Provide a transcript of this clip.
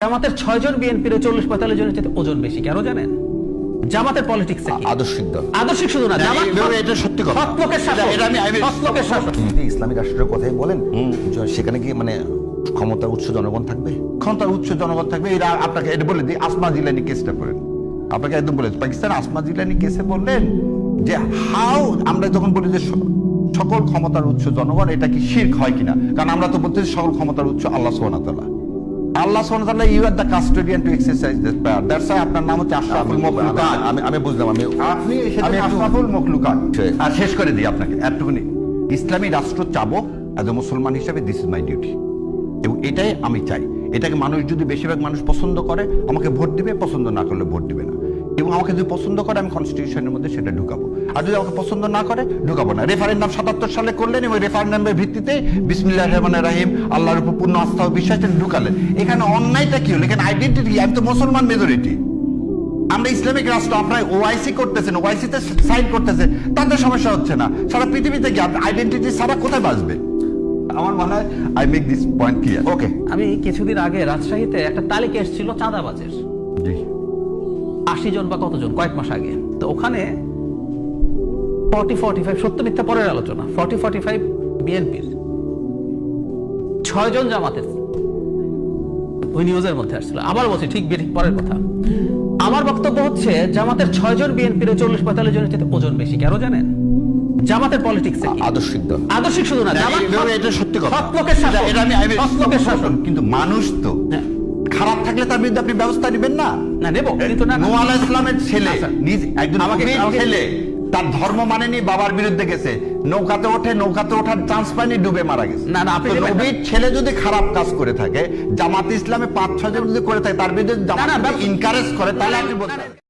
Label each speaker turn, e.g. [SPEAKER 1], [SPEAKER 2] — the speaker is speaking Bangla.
[SPEAKER 1] জামাতের ছয় জন বিএনপির চল্লিশ পঁয়তাল্লিশ জনের চেয়ে ওজন বেশি কেন জানেন? জামাতের পলিটিক্স
[SPEAKER 2] আদর্শিক দল।
[SPEAKER 1] আদর্শিক শুধু না জামাত
[SPEAKER 2] এটা- সত্যি কথা।
[SPEAKER 1] সৎ লোকের
[SPEAKER 2] এটা- এটা আমি- আমি-
[SPEAKER 1] সৎ লোকের শাসক।
[SPEAKER 3] যদি ইসলামিক রাষ্ট্রের কথাই বলেন সেখানে কি মানে ক্ষমতার উৎস জনগণ থাকবে?
[SPEAKER 2] ক্ষমতার উচ্চ জনগণ থাকবে এরা আপনাকে এটা বলে দিই আসমা জিলানি কেসটা করেন। আপনাকে একদম বলে পাকিস্তান আসমা জিলানি কেসে বললেন যে হাউ আমরা যখন বলি যে সকল ক্ষমতার উচ্চ জনগণ এটা কি শির্ক হয় কিনা? কারণ আমরা তো বলতেছি সকল ক্ষমতার উচ্চ আল্লাহ সোহানা তাআলা। আল্লাহ সুবহানাহু you are the custodian to exercise this power that's why আপনার নাম হচ্ছে আশরাফুল মখলুকাত।
[SPEAKER 3] আমি- আমি বুঝলাম আমি
[SPEAKER 2] আপনি
[SPEAKER 3] আমি
[SPEAKER 2] আশরাফুল মখলুকাত। আর শেষ করে দিই আপনাকে একটুখানি। ইসলামী রাষ্ট্র চাবো অ্যাজ এ মুসলমান হিসেবে দিস ইজ মাই ডিউটি এবং এটাই আমি চাই। এটাকে মানুষ যদি বেশিরভাগ মানুষ পছন্দ করে আমাকে ভোট দিবে পছন্দ না করলে ভোট দিবে না। এবং আমাকে যদি পছন্দ করে আমি কনস্টিটিউশনের মধ্যে সেটা ঢুকাবো। আর যদি আমাকে পছন্দ না করে ঢুকাবো না। রেফারেন্ডাম সাতাত্তর সালে করলেন এবং রেফারেন্ডামের ভিত্তিতে বিসমিল্লাহ রহমান রাহিম আল্লাহর উপর পূর্ণ আস্থা ও বিশ্বাস ঢুকালেন। এখানে অন্যায়টা কি হলো? এখানে আইডেন্টিটি আমি তো মুসলমান মেজরিটি আমরা ইসলামিক রাষ্ট্র আপনারা ওআইসি করতেছেন ওআইসি তে সাইন করতেছে তাদের সমস্যা হচ্ছে না। সারা পৃথিবীতে কি আইডেন্টিটি সারা কোথায় বাঁচবে? আমার মনে হয় I make this point clear
[SPEAKER 3] okay
[SPEAKER 1] আমি কিছুদিন আগে রাজশাহীতে একটা তালিকা এসেছিল চাঁদাবাজের।
[SPEAKER 2] জি।
[SPEAKER 1] আশি জন বা কতজন? কয়েক মাস আগে। তো ওখানে ফর্টি ফর্টি ফাইভ সত্য মিথ্যা পরের আলোচনা। ফর্টি ফর্টি ফাইভ বিএনপির ছয় জন জামাতের। ওই নিউজের মধ্যে আসছিল। আবার বলছি ঠিক পরের কথা। আমার বক্তব্য হচ্ছে জামাতের ছয় জন বিএনপির চল্লিশ পঁয়তাল্লিশ জনের চেয়ে ওজন বেশি। কেন জানেন? জামাতের পলিটিক্স
[SPEAKER 3] আদর্শিক দল।
[SPEAKER 1] আদর্শিক শুধু না
[SPEAKER 2] এটা- সত্যি কথা।
[SPEAKER 1] শাসক
[SPEAKER 2] কিন্তু মানুষ তো
[SPEAKER 1] হ্যাঁ।
[SPEAKER 2] থাকলে তার বিরুদ্ধে আপনি ব্যবস্থা নেবেন না
[SPEAKER 1] না নেব কিন্তু না
[SPEAKER 2] নোয়াল ইসলামের ছেলে
[SPEAKER 1] আচ্ছা।
[SPEAKER 2] নিজ একজন
[SPEAKER 1] আমাকে-
[SPEAKER 2] ছেলে তার ধর্ম মানেনি বাবার বিরুদ্ধে গেছে নৌকাতে ওঠে নৌকাতে ওঠার চান্স পায়নি ডুবে মারা গেছে
[SPEAKER 1] না, না, আপনি।
[SPEAKER 2] নবীর ছেলে যদি খারাপ কাজ করে থাকে জামাত ইসলামে পাঁচ ছয় জন যদি করে থাকে তার বিরুদ্ধে ইনকারেজ করে তাহলে আপনি বলতে।